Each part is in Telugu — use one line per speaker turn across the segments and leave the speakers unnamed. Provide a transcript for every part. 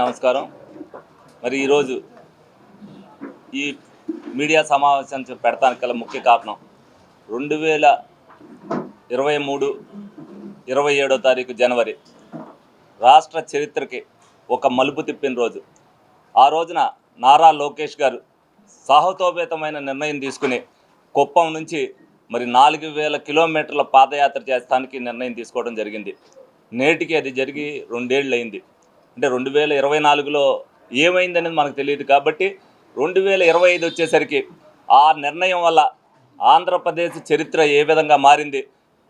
నమస్కారం. మరి ఈరోజు ఈ మీడియా సమావేశం పెడతానికి గల ముఖ్య కారణం రెండు వేల ఇరవై మూడు ఇరవై ఏడో తారీఖు జనవరి రాష్ట్ర చరిత్రకి ఒక మలుపు తిప్పిన రోజు. ఆ రోజున నారా లోకేష్ గారు సాహతోపేతమైన నిర్ణయం తీసుకుని కుప్పం నుంచి మరి నాలుగు వేల కిలోమీటర్ల పాదయాత్ర చేస్తానికి నిర్ణయం తీసుకోవడం జరిగింది. నేటికి అది జరిగి రెండేళ్ళు అయింది అంటే రెండు వేల ఇరవై నాలుగులో ఏమైందనేది మనకు తెలియదు కాబట్టి రెండు వేల ఇరవై ఐదు వచ్చేసరికి ఆ నిర్ణయం వల్ల ఆంధ్రప్రదేశ్ చరిత్ర ఏ విధంగా మారింది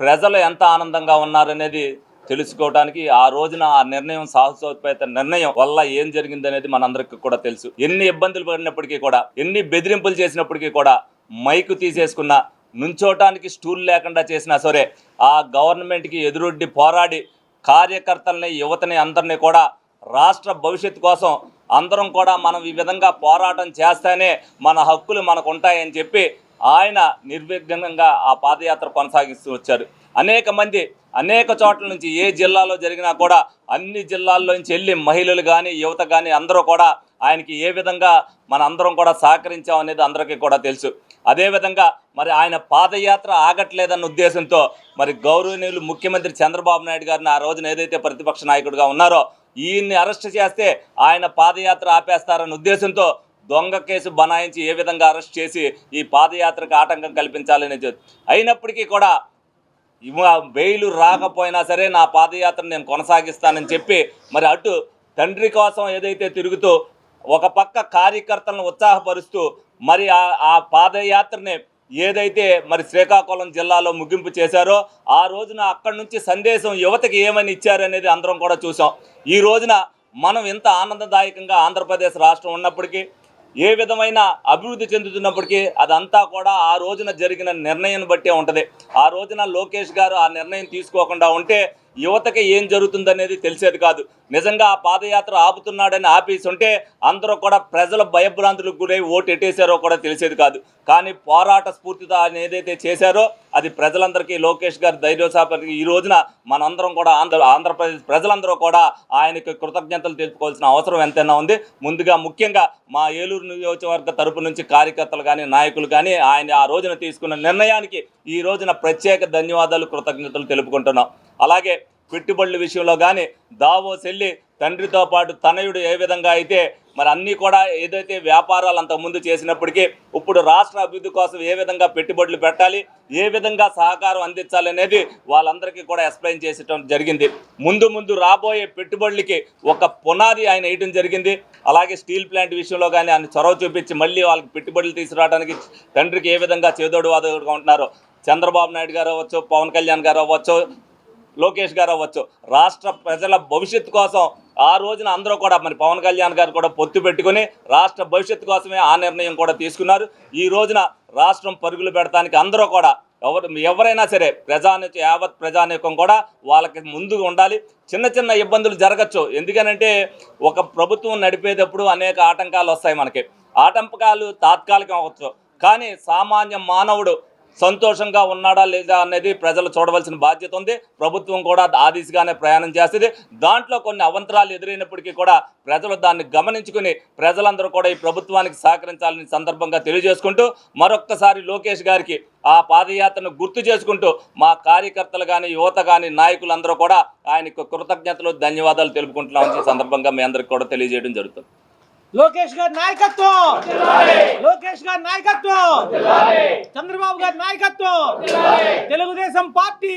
ప్రజలు ఎంత ఆనందంగా ఉన్నారనేది తెలుసుకోవడానికి ఆ రోజున ఆ నిర్ణయం సాహసోత్పేత నిర్ణయం వల్ల ఏం జరిగిందనేది మనందరికీ కూడా తెలుసు. ఎన్ని ఇబ్బందులు పడినప్పటికీ కూడా ఎన్ని బెదిరింపులు చేసినప్పటికీ కూడా మైకు తీసేసుకున్న నుంచోటానికి స్టూల్ లేకుండా చేసినా సరే ఆ గవర్నమెంట్కి ఎదురొడ్డి పోరాడి కార్యకర్తల్ని యువతని అందరినీ కూడా రాష్ట్ర భవిష్యత్తు కోసం అందరం కూడా మనం ఈ విధంగా పోరాటం చేస్తేనే మన హక్కులు మనకు ఉంటాయని చెప్పి ఆయన నిర్విఘ్నంగా ఆ పాదయాత్ర కొనసాగిస్తూ వచ్చారు. అనేక మంది అనేక చోట్ల నుంచి ఏ జిల్లాలో జరిగినా కూడా అన్ని జిల్లాల్లోంచి వెళ్ళి మహిళలు కానీ యువత కానీ అందరూ కూడా ఆయనకి ఏ విధంగా మన అందరం కూడా సహకరించాం అనేది అందరికీ కూడా తెలుసు. అదేవిధంగా మరి ఆయన పాదయాత్ర ఆగట్లేదన్న ఉద్దేశంతో మరి గౌరవనీయులు ముఖ్యమంత్రి చంద్రబాబు నాయుడు గారిని ఆ రోజున ఏదైతే ప్రతిపక్ష నాయకుడిగా ఉన్నారో ఈయన్ని అరెస్ట్ చేస్తే ఆయన పాదయాత్ర ఆపేస్తారన్న ఉద్దేశంతో దొంగ కేసు బనాయించి ఏ విధంగా అరెస్ట్ చేసి ఈ పాదయాత్రకు ఆటంకం కల్పించాలని అయినప్పటికీ కూడా బెయిలు రాకపోయినా సరే నా పాదయాత్ర నేను కొనసాగిస్తానని చెప్పి మరి అటు తండ్రి కోసం ఏదైతే తిరుగుతూ ఒక పక్క కార్యకర్తలను ఉత్సాహపరుస్తూ మరి ఆ ఆ పాదయాత్రని ఏదైతే మరి శ్రీకాకుళం జిల్లాలో ముగింపు చేశారో ఆ రోజున అక్కడి నుంచి సందేశం యువతకి ఏమని ఇచ్చారనేది అందరం కూడా చూసాం ఈ రోజున మనం ఇంత ఆనందదాయకంగా ఆంధ్రప్రదేశ్ రాష్ట్రం ఉన్నప్పటికీ ఏ విధమైన అభివృద్ధి చెందుతున్నప్పటికీ అదంతా కూడా ఆ రోజున జరిగిన నిర్ణయం బట్టే ఉంటుంది. ఆ రోజున లోకేష్ గారు ఆ నిర్ణయం తీసుకోకుండా ఉంటే యువతకి ఏం జరుగుతుందనేది తెలిసేది కాదు. నిజంగా ఆ పాదయాత్ర ఆపుతున్నాడని ఆపేసి ఉంటే అందరూ కూడా ప్రజల భయభ్రాంతులకు గురై ఓటు ఎట్టేశారో కూడా తెలిసేది కాదు. కానీ పోరాట స్ఫూర్తితో ఆయన ఏదైతే చేశారో అది ప్రజలందరికీ లోకేష్ గారి ధైర్యోసాపరికి ఈ రోజున మనందరం కూడా ఆంధ్ర ఆంధ్రప్రదేశ్ ప్రజలందరూ కూడా ఆయనకు కృతజ్ఞతలు తెలుపుకోవాల్సిన అవసరం ఎంతైనా ఉంది. ముందుగా ముఖ్యంగా మా ఏలూరు నియోజకవర్గ తరపు నుంచి కార్యకర్తలు కానీ నాయకులు కానీ ఆయన ఆ రోజున తీసుకున్న నిర్ణయానికి ఈ రోజున ప్రత్యేక ధన్యవాదాలు కృతజ్ఞతలు తెలుపుకుంటున్నాం. అలాగే పెట్టుబడుల విషయంలో కానీ దావో చెల్లి తండ్రితో పాటు తనయుడు ఏ విధంగా అయితే మరి అన్నీ కూడా ఏదైతే వ్యాపారాలు అంతకుముందు చేసినప్పటికీ ఇప్పుడు రాష్ట్ర అభివృద్ధి కోసం ఏ విధంగా పెట్టుబడులు పెట్టాలి ఏ విధంగా సహకారం అందించాలనేది వాళ్ళందరికీ కూడా ఎక్స్ప్లెయిన్ చేసటం జరిగింది. ముందు ముందు రాబోయే పెట్టుబడులకి ఒక పునాది ఆయన వేయడం జరిగింది. అలాగే స్టీల్ ప్లాంట్ విషయంలో కానీ ఆయన చొరవ చూపించి మళ్ళీ వాళ్ళకి పెట్టుబడులు తీసుకురావడానికి తండ్రికి ఏ విధంగా చేదోడు వాదోడుగా ఉంటున్నారో చంద్రబాబు నాయుడు గారు అవ్వచ్చు పవన్ కళ్యాణ్ గారు అవ్వచ్చు లోకేష్ గారు అవ్వచ్చు. రాష్ట్ర ప్రజల భవిష్యత్తు కోసం ఆ రోజున అందరూ కూడా మరి పవన్ కళ్యాణ్ గారు కూడా పొత్తు పెట్టుకుని రాష్ట్ర భవిష్యత్తు కోసమే ఆ నిర్ణయం కూడా తీసుకున్నారు. ఈ రోజున రాష్ట్రం పరుగులు పెడతానికి అందరూ కూడా ఎవరు ఎవరైనా సరే ప్రజాని యావత్ ప్రజానీకం కూడా వాళ్ళకి ముందుగా ఉండాలి. చిన్న చిన్న ఇబ్బందులు జరగచ్చు. ఎందుకనంటే ఒక ప్రభుత్వం నడిపేటప్పుడు అనేక ఆటంకాలు వస్తాయి మనకి. ఆటంకాలు తాత్కాలికం అవ్వచ్చు. కానీ సామాన్య మానవుడు సంతోషంగా ఉన్నాడా లేదా అనేది ప్రజలు చూడవలసిన బాధ్యత ఉంది. ప్రభుత్వం కూడా ఆ దిశగానే ప్రయాణం చేస్తుంది. దాంట్లో కొన్ని అవంతరాలు ఎదురైనప్పటికీ కూడా ప్రజలు దాన్ని గమనించుకుని ప్రజలందరూ కూడా ఈ ప్రభుత్వానికి సహకరించాలని సందర్భంగా తెలియజేసుకుంటూ మరొక్కసారి లోకేష్ గారికి ఆ పాదయాత్రను గుర్తు చేసుకుంటూ మా కార్యకర్తలు కానీ యువత కానీ నాయకులందరూ కూడా ఆయనకు కృతజ్ఞతలు ధన్యవాదాలు తెలుపుకుంటున్నామని సందర్భంగా మీ అందరికి కూడా తెలియజేయడం జరుగుతుంది.
లోకేష్ గారి నాయకత్వం! లోకేష్ గారి నాయకత్వం! చంద్రబాబు గారి నాయకత్వం! తెలుగుదేశం పార్టీ!